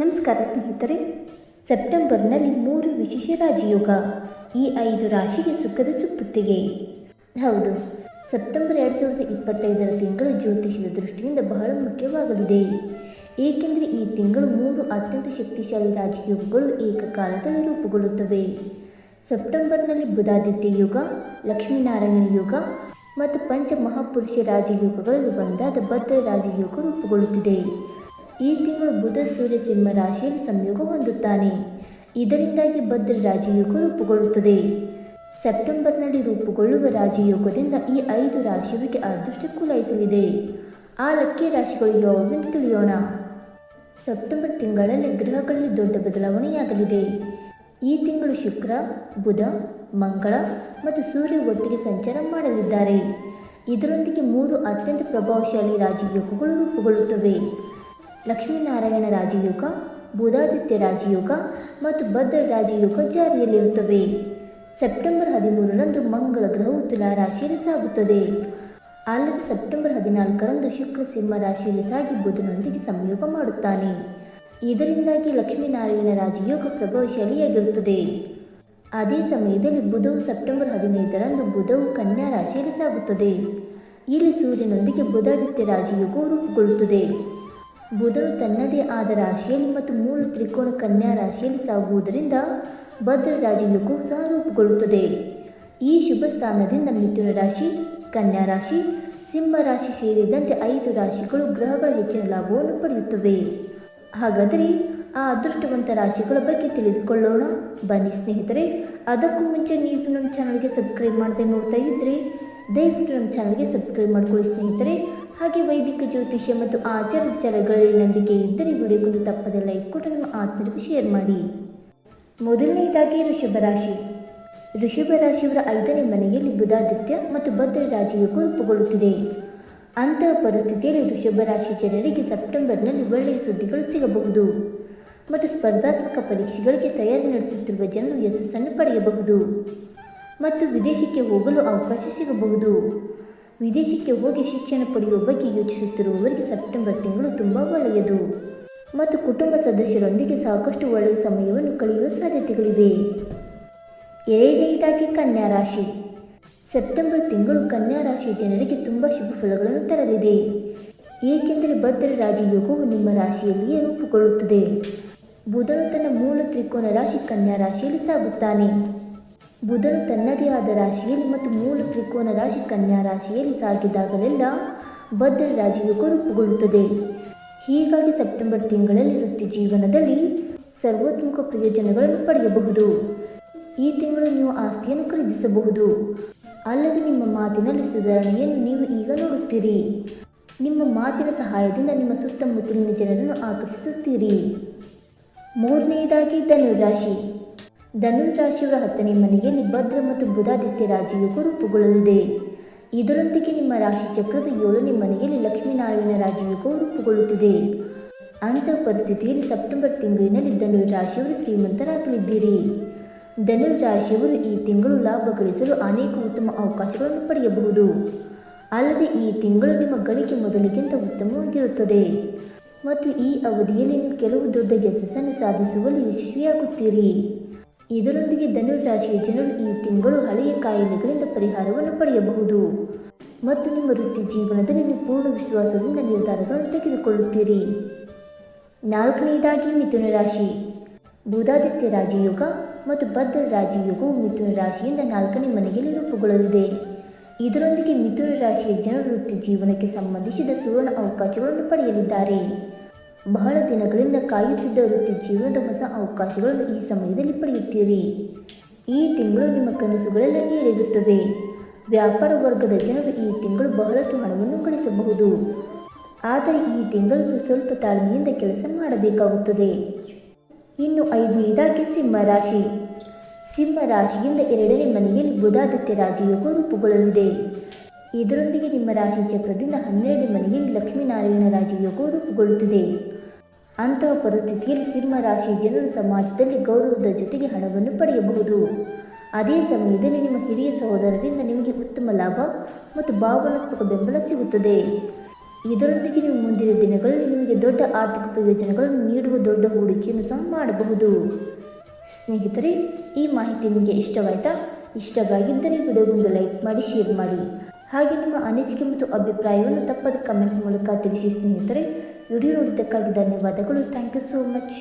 ನಮಸ್ಕಾರ ಸ್ನೇಹಿತರೆ. ಸೆಪ್ಟೆಂಬರ್ನಲ್ಲಿ ಮೂರು ವಿಶೇಷ ರಾಜಯೋಗ, ಈ ಐದು ರಾಶಿಗೆ ಸುಖದ ಸುಪ್ಪುತ್ತಿಗೆ ಹೌದು, ಸೆಪ್ಟೆಂಬರ್ ಎರಡು ಸಾವಿರದ ಇಪ್ಪತ್ತೈದರ ತಿಂಗಳು ಜ್ಯೋತಿಷದ ದೃಷ್ಟಿಯಿಂದ ಬಹಳ ಮುಖ್ಯವಾಗಲಿದೆ. ಏಕೆಂದರೆ ಈ ತಿಂಗಳು ಮೂರು ಅತ್ಯಂತ ಶಕ್ತಿಶಾಲಿ ರಾಜಯೋಗಗಳು ಏಕಕಾಲದಲ್ಲಿ ರೂಪುಗೊಳ್ಳುತ್ತವೆ. ಸೆಪ್ಟೆಂಬರ್ನಲ್ಲಿ ಬುಧಾದಿತ್ಯ ಯುಗ, ಲಕ್ಷ್ಮೀನಾರಾಯಣ ಯುಗ ಮತ್ತು ಪಂಚ ಮಹಾಪುರುಷ ರಾಜಯೋಗಗಳಲ್ಲಿ ಒಂದಾದ ಭದ್ರ ರಾಜಯೋಗ ರೂಪುಗೊಳ್ಳುತ್ತಿದೆ. ಈ ತಿಂಗಳು ಬುಧ ಸೂರ್ಯ ಸಿಂಹ ರಾಶಿಯಲ್ಲಿ ಸಂಯೋಗ ಹೊಂದುತ್ತಾನೆ. ಇದರಿಂದಾಗಿ ಭದ್ರ ರಾಜಯೋಗ ರೂಪುಗೊಳ್ಳುತ್ತದೆ. ಸೆಪ್ಟೆಂಬರ್ನಲ್ಲಿ ರೂಪುಗೊಳ್ಳುವ ರಾಜಯೋಗದಿಂದ ಈ ಐದು ರಾಶಿಗಳಿಗೆ ಅದೃಷ್ಟಕ್ಕೂ ಕುಲಾಯಿಸಲಿದೆ. ಆ ಲಕ್ಕಿ ರಾಶಿಗಳು ಯಾವುವೆಂದು ತಿಳಿಯೋಣ. ಸೆಪ್ಟೆಂಬರ್ ತಿಂಗಳಲ್ಲಿ ಗ್ರಹಗಳಲ್ಲಿ ದೊಡ್ಡ ಬದಲಾವಣೆಯಾಗಲಿದೆ. ಈ ತಿಂಗಳು ಶುಕ್ರ, ಬುಧ, ಮಂಗಳ ಮತ್ತು ಸೂರ್ಯ ಒಟ್ಟಿಗೆ ಸಂಚಾರ ಮಾಡಲಿದ್ದಾರೆ. ಇದರೊಂದಿಗೆ ಮೂರು ಅತ್ಯಂತ ಪ್ರಭಾವಶಾಲಿ ರಾಜಯೋಗಗಳು ರೂಪುಗೊಳ್ಳುತ್ತವೆ. ಲಕ್ಷ್ಮೀನಾರಾಯಣ ರಾಜಯೋಗ, ಬುಧಾದಿತ್ಯ ರಾಜಯೋಗ ಮತ್ತು ಭದ್ರ ರಾಜಯೋಗ ಜಾರಿಯಲ್ಲಿರುತ್ತವೆ ಸೆಪ್ಟೆಂಬರ್ ಹದಿಮೂರರಂದು ಮಂಗಳ ಗ್ರಹವು ತುಲಾ ರಾಶಿಯಲ್ಲಿ ಸಾಗುತ್ತದೆ. ಅಲ್ಲದೆ ಸೆಪ್ಟೆಂಬರ್ ಹದಿನಾಲ್ಕರಂದು ಶುಕ್ರ ಸಿಂಹ ರಾಶಿಯಲ್ಲಿ ಸಾಗಿ ಬುಧನೊಂದಿಗೆ ಸಂಯೋಗ ಮಾಡುತ್ತಾನೆ. ಇದರಿಂದಾಗಿ ಲಕ್ಷ್ಮೀನಾರಾಯಣ ರಾಜಯೋಗ ಪ್ರಭಾವಶಾಲಿಯಾಗಿರುತ್ತದೆ. ಅದೇ ಸಮಯದಲ್ಲಿ ಬುಧವು ಸೆಪ್ಟೆಂಬರ್ ಹದಿನೈದರಂದು ಬುಧವು ಕನ್ಯಾ ರಾಶಿಯಲ್ಲಿ ಸಾಗುತ್ತದೆ. ಇಲ್ಲಿ ಸೂರ್ಯನೊಂದಿಗೆ ಬುಧಾದಿತ್ಯ ರಾಜಯೋಗವು ರೂಪುಗೊಳ್ಳುತ್ತದೆ. ಬುಧನು ತನ್ನದೇ ಆದ ರಾಶಿಯಲ್ಲಿ ಮತ್ತು ಮೂಲ ತ್ರಿಕೋನ ಕನ್ಯಾ ರಾಶಿಯಲ್ಲಿ ಸಾಗುವುದರಿಂದ ಭದ್ರ ರಾಜಯೋಗವು ಸಹ ರೂಪುಗೊಳ್ಳುತ್ತದೆ ಈ ಶುಭ ಸ್ಥಾನದಿಂದ ಮಿಥುನ ರಾಶಿ, ಕನ್ಯಾ ರಾಶಿ, ಸಿಂಹ ರಾಶಿ ಸೇರಿದಂತೆ ಐದು ರಾಶಿಗಳು ಗ್ರಹಗಳ ಹೆಚ್ಚಿನ ಲಾಭವನ್ನು ಪಡೆಯುತ್ತವೆ. ಹಾಗಾದರೆ ಆ ಅದೃಷ್ಟವಂತ ರಾಶಿಗಳ ಬಗ್ಗೆ ತಿಳಿದುಕೊಳ್ಳೋಣ. ಬನ್ನಿ ಸ್ನೇಹಿತರೆ, ಅದಕ್ಕೂ ಮುಂಚೆ ನೀವು ನಮ್ಮ ಚಾನಲ್ಗೆ ಸಬ್ಸ್ಕ್ರೈಬ್ ಮಾಡದೆ ನೋಡ್ತಾ ಇದ್ದರೆ ದಯವಿಟ್ಟು ನಮ್ಮ ಚಾನಲ್ಗೆ ಸಬ್ಸ್ಕ್ರೈಬ್ ಮಾಡ್ಕೊಳ್ಳಿ ಸ್ನೇಹಿತರೆ. ಹಾಗೆ ವೈದಿಕ ಜ್ಯೋತಿಷ್ಯ ಮತ್ತು ಆಚಾರ ನಂಬಿಕೆ ಇದ್ದರೆ ವಿಡಿಯೋಗೊಂದು ತಪ್ಪದೆ ಲೈಕ್ ಕೊಟ್ಟು ನಿಮ್ಮ ಆತ್ಮೀಯರಿಗೆ ಶೇರ್ ಮಾಡಿ. ಮೊದಲನೆಯದಾಗಿ ಋಷಭ ರಾಶಿ. ಋಷಭ ರಾಶಿಯವರ ಐದನೇ ಮನೆಯಲ್ಲಿ ಬುಧಾದಿತ್ಯ ಮತ್ತು ಭದ್ರ ರಾಜಯೋಗ ರೂಪುಗೊಳ್ಳುತ್ತಿದೆ ಅಂತಹ ಪರಿಸ್ಥಿತಿಯಲ್ಲಿ ಋಷಭ ರಾಶಿ ಜನರಿಗೆ ಸೆಪ್ಟೆಂಬರ್ನಲ್ಲಿ ಒಳ್ಳೆಯ ಸುದ್ದಿಗಳು ಸಿಗಬಹುದು. ಮತ್ತು ಸ್ಪರ್ಧಾತ್ಮಕ ಪರೀಕ್ಷೆಗಳಿಗೆ ತಯಾರಿ ನಡೆಸುತ್ತಿರುವ ಜನರು ಯಶಸ್ಸನ್ನು ಪಡೆಯಬಹುದು. ಮತ್ತು ವಿದೇಶಕ್ಕೆ ಹೋಗಲು ಅವಕಾಶ ಸಿಗಬಹುದು. ವಿದೇಶಕ್ಕೆ ಹೋಗಿ ಶಿಕ್ಷಣ ಪಡೆಯುವ ಬಗ್ಗೆ ಯೋಚಿಸುತ್ತಿರುವವರಿಗೆ ಸೆಪ್ಟೆಂಬರ್ ತಿಂಗಳು ತುಂಬ ಒಳ್ಳೆಯದು. ಮತ್ತು ಕುಟುಂಬ ಸದಸ್ಯರೊಂದಿಗೆ ಸಾಕಷ್ಟು ಒಳ್ಳೆಯ ಸಮಯವನ್ನು ಕಳೆಯುವ ಸಾಧ್ಯತೆಗಳಿವೆ. ಎರಡನೆಯದಾಗಿ ಕನ್ಯಾ ರಾಶಿ. ಸೆಪ್ಟೆಂಬರ್ ತಿಂಗಳು ಕನ್ಯಾ ರಾಶಿಯ ಜನರಿಗೆ ತುಂಬ ಶುಭ ಫಲಗಳನ್ನು ತರಲಿದೆ. ಏಕೆಂದರೆ ಭದ್ರ ರಾಜಯೋಗವು ನಿಮ್ಮ ರಾಶಿಯಲ್ಲಿಯೇ ರೂಪುಗೊಳ್ಳುತ್ತದೆ. ಬುಧನು ತನ್ನ ಮೂಲ ತ್ರಿಕೋನ ರಾಶಿ ಕನ್ಯಾ ರಾಶಿಯಲ್ಲಿ ಸಾಗುತ್ತಾನೆ. ಬುಧನು ತನ್ನದೇ ಆದ ರಾಶಿಯಲ್ಲಿ ಮತ್ತು ಮೂಲ ತ್ರಿಕೋನ ರಾಶಿ ಕನ್ಯಾ ರಾಶಿಯಲ್ಲಿ ಸಾಗಿದಾಗಲೆಲ್ಲ ಭದ್ರ ರಾಜಯೋಗ ರೂಪುಗೊಳ್ಳುತ್ತದೆ ಹೀಗಾಗಿ ಸೆಪ್ಟೆಂಬರ್ ತಿಂಗಳಲ್ಲಿ ವೃತ್ತಿ ಜೀವನದಲ್ಲಿ ಸರ್ವೋತ್ಮುಖ ಪ್ರಯೋಜನಗಳನ್ನು ಪಡೆಯಬಹುದು. ಈ ತಿಂಗಳು ನೀವು ಆಸ್ತಿಯನ್ನು ಖರೀದಿಸಬಹುದು. ಅಲ್ಲದೆ ನಿಮ್ಮ ಮಾತಿನಲ್ಲಿ ಸುಧಾರಣೆಯನ್ನು ನೀವು ಈಗ ನೋಡುತ್ತೀರಿ. ನಿಮ್ಮ ಮಾತಿನ ಸಹಾಯದಿಂದ ನಿಮ್ಮ ಸುತ್ತಮುತ್ತಲಿನ ಜನರನ್ನು ಆಕರ್ಷಿಸುತ್ತೀರಿ. ಮೂರನೆಯದಾಗಿ ಧನುರಾಶಿ. ಧನುರಾಶಿಯವರ ಹತ್ತನೇ ಮನೆಯಲ್ಲಿ ಭದ್ರ ಮತ್ತು ಬುಧಾದಿತ್ಯ ರಾಜಯೋಗ ರೂಪುಗೊಳ್ಳಲಿದೆ. ಇದರೊಂದಿಗೆ ನಿಮ್ಮ ರಾಶಿ ಚಕ್ರದ ಏಳನೇ ಮನೆಯಲ್ಲಿ ಲಕ್ಷ್ಮೀನಾರಾಯಣ ರಾಜಯೋಗ ರೂಪುಗೊಳ್ಳುತ್ತಿದೆ. ಅಂತಹ ಪರಿಸ್ಥಿತಿಯಲ್ಲಿ ಸೆಪ್ಟೆಂಬರ್ ತಿಂಗಳಿನಲ್ಲಿ ಧನುರ್ ರಾಶಿಯವರು ಶ್ರೀಮಂತರಾಗಲಿದ್ದೀರಿ. ಧನುರ್ ರಾಶಿಯವರು ಈ ತಿಂಗಳು ಲಾಭ ಗಳಿಸಲು ಅನೇಕ ಉತ್ತಮ ಅವಕಾಶಗಳನ್ನು ಪಡೆಯಬಹುದು. ಅಲ್ಲದೆ ಈ ತಿಂಗಳು ನಿಮ್ಮ ಗಳಿಕೆ ಮೊದಲಿಗಿಂತ ಉತ್ತಮವಾಗಿರುತ್ತದೆ. ಮತ್ತು ಈ ಅವಧಿಯಲ್ಲಿ ನೀವು ಕೆಲವು ದೊಡ್ಡ ಯಶಸ್ಸನ್ನು ಸಾಧಿಸುವಲ್ಲಿ ಯಶಸ್ವಿಯಾಗುತ್ತೀರಿ. ಇದರೊಂದಿಗೆ ಧನುರಾಶಿಯ ಜನರು ಈ ತಿಂಗಳು ಹಳೆಯ ಕಾಯಿಲೆಗಳಿಂದ ಪರಿಹಾರವನ್ನು ಪಡೆಯಬಹುದು. ಮತ್ತು ನಿಮ್ಮ ವೃತ್ತಿ ಜೀವನದಲ್ಲಿ ನೀವು ಪೂರ್ಣ ವಿಶ್ವಾಸದಿಂದ ನಿರ್ಧಾರಗಳನ್ನು ತೆಗೆದುಕೊಳ್ಳುತ್ತೀರಿ. ನಾಲ್ಕನೆಯದಾಗಿ ಮಿಥುನ ರಾಶಿ. ಬುಧಾದಿತ್ಯ ರಾಜಯೋಗ ಮತ್ತು ಭದ್ರ ರಾಜಯೋಗವು ಮಿಥುನ ರಾಶಿಯಿಂದ ನಾಲ್ಕನೇ ಮನೆಯಲ್ಲಿ ರೂಪುಗೊಳ್ಳಲಿದೆ. ಇದರೊಂದಿಗೆ ಮಿಥುನ ರಾಶಿಯ ಜನರು ವೃತ್ತಿ ಜೀವನಕ್ಕೆ ಸಂಬಂಧಿಸಿದ ಸುವರ್ಣ ಅವಕಾಶಗಳನ್ನು ಪಡೆಯಲಿದ್ದಾರೆ. ಬಹಳ ದಿನಗಳಿಂದ ಕಾಯುತ್ತಿದ್ದ ವೃತ್ತಿ ಜೀವನದ ಹೊಸ ಅವಕಾಶಗಳನ್ನು ಈ ಸಮಯದಲ್ಲಿ ಪಡೆಯುತ್ತೀರಿ. ಈ ತಿಂಗಳು ನಿಮ್ಮ ಕನಸುಗಳೆಲ್ಲ ಈಡೇರುತ್ತವೆ ವ್ಯಾಪಾರ ವರ್ಗದ ಜನರು ಈ ತಿಂಗಳು ಬಹಳಷ್ಟು ಹಣವನ್ನು ಗಳಿಸಬಹುದು. ಆದರೆ ಈ ತಿಂಗಳು ಸ್ವಲ್ಪ ತಾಳ್ಮೆಯಿಂದ ಕೆಲಸ ಮಾಡಬೇಕಾಗುತ್ತದೆ. ಇನ್ನು ಐದನೇದಾಗಿ ಸಿಂಹ ರಾಶಿ. ಸಿಂಹ ರಾಶಿಯಿಂದ ಎರಡನೇ ಮನೆಯಲ್ಲಿ ಬುಧಾದಿತ್ಯ ರಾಜಯೋಗ ರೂಪುಗೊಳ್ಳಲಿದೆ. ಇದರೊಂದಿಗೆ ನಿಮ್ಮ ರಾಶಿ ಚಕ್ರದಿಂದ ಹನ್ನೆರಡನೇ ಮನೆಯಲ್ಲಿ ಲಕ್ಷ್ಮೀನಾರಾಯಣ ರಾಜಯೋಗ ರೂಪುಗೊಳ್ಳುತ್ತಿದೆ. ಅಂತಹ ಪರಿಸ್ಥಿತಿಯಲ್ಲಿ ಸಿಂಹ ರಾಶಿ ಜನರು ಸಮಾಜದಲ್ಲಿ ಗೌರವದ ಜೊತೆಗೆ ಹಣವನ್ನು ಪಡೆಯಬಹುದು. ಅದೇ ಸಮಯದಲ್ಲಿ ನಿಮ್ಮ ಹಿರಿಯ ಸಹೋದರರಿಂದ ನಿಮಗೆ ಉತ್ತಮ ಲಾಭ ಮತ್ತು ಭಾವನಾತ್ಮಕ ಬೆಂಬಲ ಸಿಗುತ್ತದೆ. ಇದರೊಂದಿಗೆ ನೀವು ಮುಂದಿನ ದಿನಗಳಲ್ಲಿ ನಿಮಗೆ ದೊಡ್ಡ ಆರ್ಥಿಕ ಪ್ರಯೋಜನಗಳನ್ನು ನೀಡುವ ದೊಡ್ಡ ಹೂಡಿಕೆಯನ್ನು ಸಹ ಮಾಡಬಹುದು. ಸ್ನೇಹಿತರೆ, ಈ ಮಾಹಿತಿ ನಿಮಗೆ ಇಷ್ಟವಾಯಿತಾ? ಇಷ್ಟವಾಗಿದ್ದರೆ ವಿಡಿಯೋಗೊಂದು ಲೈಕ್ ಮಾಡಿ, ಶೇರ್ ಮಾಡಿ. ಹಾಗೆ ನಿಮ್ಮ ಅನಿಸಿಕೆ ಮತ್ತು ಅಭಿಪ್ರಾಯವನ್ನು ತಪ್ಪದ ಕಮೆಂಟ್ ಮೂಲಕ ತಿಳಿಸಿ ಸ್ನೇಹಿತರೆ. ವಿಡಿಯೋ ನೋಡಿದ್ದಕ್ಕಾಗಿ ಧನ್ಯವಾದಗಳು. Thank you so much